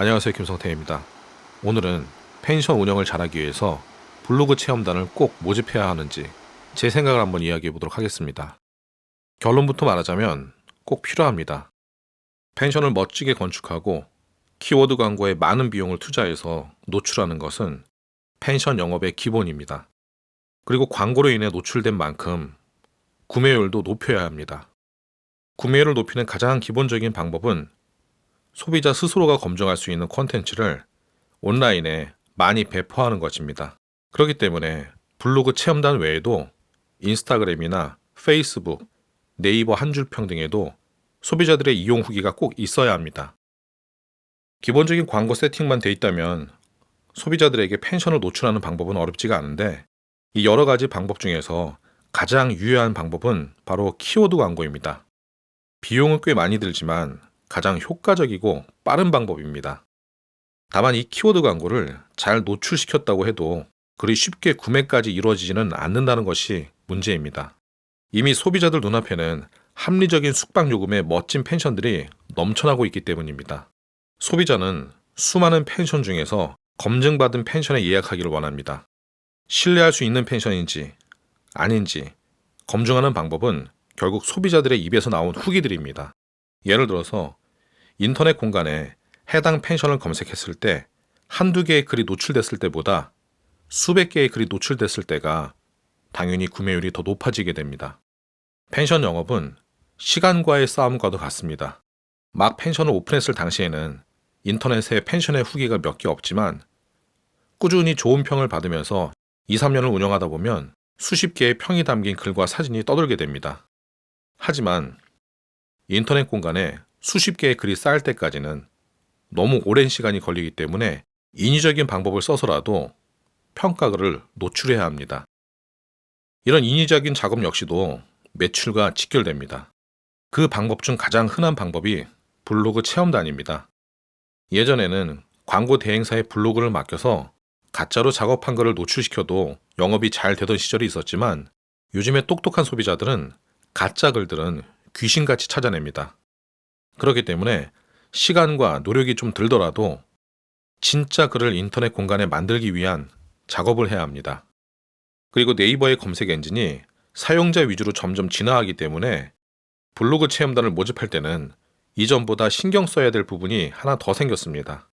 안녕하세요 김성태입니다. 오늘은 펜션 운영을 잘하기 위해서 블로그 체험단을 꼭 모집해야 하는지 제 생각을 한번 이야기해 보도록 하겠습니다. 결론부터 말하자면 꼭 필요합니다. 펜션을 멋지게 건축하고 키워드 광고에 많은 비용을 투자해서 노출하는 것은 펜션 영업의 기본입니다. 그리고 광고로 인해 노출된 만큼 구매율도 높여야 합니다. 구매율을 높이는 가장 기본적인 방법은 소비자 스스로가 검증할 수 있는 콘텐츠를 온라인에 많이 배포하는 것입니다. 그렇기 때문에 블로그 체험단 외에도 인스타그램이나 페이스북, 네이버 한줄평 등에도 소비자들의 이용 후기가 꼭 있어야 합니다. 기본적인 광고 세팅만 돼 있다면 소비자들에게 펜션을 노출하는 방법은 어렵지가 않은데 이 여러 가지 방법 중에서 가장 유효한 방법은 바로 키워드 광고입니다. 비용은 꽤 많이 들지만 가장 효과적이고 빠른 방법입니다. 다만 이 키워드 광고를 잘 노출시켰다고 해도 그리 쉽게 구매까지 이루어지지는 않는다는 것이 문제입니다. 이미 소비자들 눈앞에는 합리적인 숙박 요금의 멋진 펜션들이 넘쳐나고 있기 때문입니다. 소비자는 수많은 펜션 중에서 검증받은 펜션에 예약하기를 원합니다. 신뢰할 수 있는 펜션인지 아닌지 검증하는 방법은 결국 소비자들의 입에서 나온 후기들입니다. 예를 들어서 인터넷 공간에 해당 펜션을 검색했을 때 한두 개의 글이 노출됐을 때보다 수백 개의 글이 노출됐을 때가 당연히 구매율이 더 높아지게 됩니다. 펜션 영업은 시간과의 싸움과도 같습니다. 막 펜션을 오픈했을 당시에는 인터넷에 펜션의 후기가 몇 개 없지만 꾸준히 좋은 평을 받으면서 2, 3년을 운영하다 보면 수십 개의 평이 담긴 글과 사진이 떠돌게 됩니다. 하지만 인터넷 공간에 수십 개의 글이 쌓일 때까지는 너무 오랜 시간이 걸리기 때문에 인위적인 방법을 써서라도 평가글을 노출해야 합니다. 이런 인위적인 작업 역시도 매출과 직결됩니다. 그 방법 중 가장 흔한 방법이 블로그 체험단입니다. 예전에는 광고 대행사에 블로그를 맡겨서 가짜로 작업한 글을 노출시켜도 영업이 잘 되던 시절이 있었지만 요즘에 똑똑한 소비자들은 가짜 글들은 귀신같이 찾아냅니다. 그렇기 때문에 시간과 노력이 좀 들더라도 진짜 글을 인터넷 공간에 만들기 위한 작업을 해야 합니다. 그리고 네이버의 검색 엔진이 사용자 위주로 점점 진화하기 때문에 블로그 체험단을 모집할 때는 이전보다 신경 써야 될 부분이 하나 더 생겼습니다.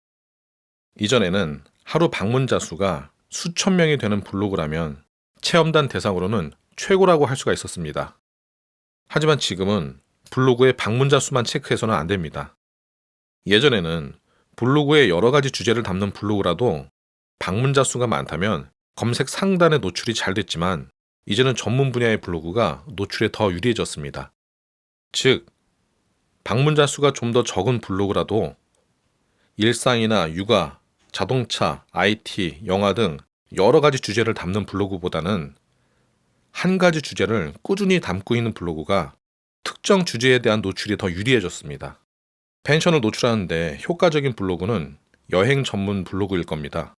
이전에는 하루 방문자 수가 수천 명이 되는 블로그라면 체험단 대상으로는 최고라고 할 수가 있었습니다. 하지만 지금은 블로그의 방문자 수만 체크해서는 안 됩니다. 예전에는 블로그에 여러 가지 주제를 담는 블로그라도 방문자 수가 많다면 검색 상단에 노출이 잘 됐지만 이제는 전문 분야의 블로그가 노출에 더 유리해졌습니다. 즉, 방문자 수가 좀 더 적은 블로그라도 일상이나 육아, 자동차, IT, 영화 등 여러 가지 주제를 담는 블로그보다는 한 가지 주제를 꾸준히 담고 있는 블로그가 특정 주제에 대한 노출이 더 유리해졌습니다. 펜션을 노출하는데 효과적인 블로그는 여행 전문 블로그일 겁니다.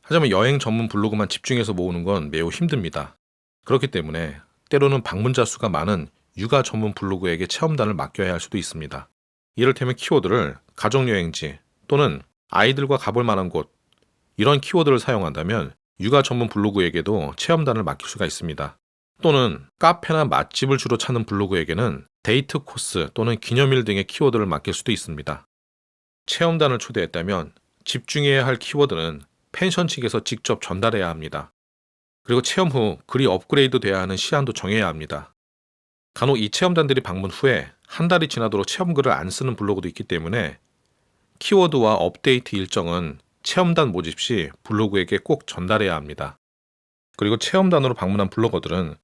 하지만 여행 전문 블로그만 집중해서 모으는 건 매우 힘듭니다. 그렇기 때문에 때로는 방문자 수가 많은 육아 전문 블로그에게 체험단을 맡겨야 할 수도 있습니다. 이를테면 키워드를 가족여행지 또는 아이들과 가볼 만한 곳 이런 키워드를 사용한다면 육아 전문 블로그에게도 체험단을 맡길 수가 있습니다. 또는 카페나 맛집을 주로 찾는 블로그에게는 데이트 코스 또는 기념일 등의 키워드를 맡길 수도 있습니다. 체험단을 초대했다면 집중해야 할 키워드는 펜션 측에서 직접 전달해야 합니다. 그리고 체험 후 글이 업그레이드 돼야 하는 시한도 정해야 합니다. 간혹 이 체험단들이 방문 후에 한 달이 지나도록 체험글을 안 쓰는 블로그도 있기 때문에 키워드와 업데이트 일정은 체험단 모집 시 블로그에게 꼭 전달해야 합니다. 그리고 체험단으로 방문한 블로거들은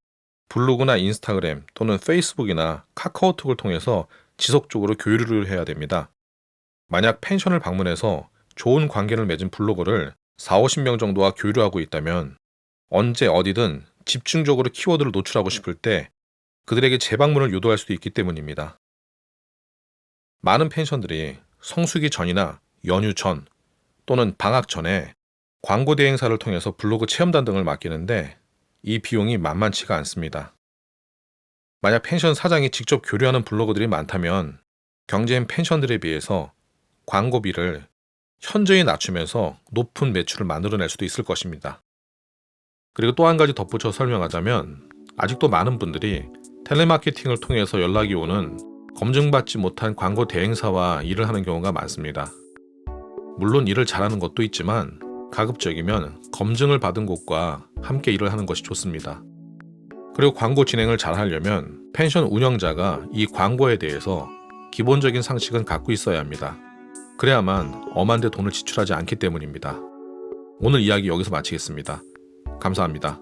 블로그나 인스타그램 또는 페이스북이나 카카오톡을 통해서 지속적으로 교류를 해야 됩니다. 만약 펜션을 방문해서 좋은 관계를 맺은 블로거를 4, 50명 정도와 교류하고 있다면 언제 어디든 집중적으로 키워드를 노출하고 싶을 때 그들에게 재방문을 유도할 수도 있기 때문입니다. 많은 펜션들이 성수기 전이나 연휴 전 또는 방학 전에 광고 대행사를 통해서 블로그 체험단 등을 맡기는데 이 비용이 만만치가 않습니다. 만약 펜션 사장이 직접 교류하는 블로거들이 많다면 경쟁 펜션들에 비해서 광고비를 현저히 낮추면서 높은 매출을 만들어낼 수도 있을 것입니다. 그리고 또 한 가지 덧붙여 설명하자면 아직도 많은 분들이 텔레마케팅을 통해서 연락이 오는 검증받지 못한 광고 대행사와 일을 하는 경우가 많습니다. 물론 일을 잘하는 것도 있지만 가급적이면 검증을 받은 곳과 함께 일을 하는 것이 좋습니다. 그리고 광고 진행을 잘 하려면 펜션 운영자가 이 광고에 대해서 기본적인 상식은 갖고 있어야 합니다. 그래야만 엄한데 돈을 지출하지 않기 때문입니다. 오늘 이야기 여기서 마치겠습니다. 감사합니다.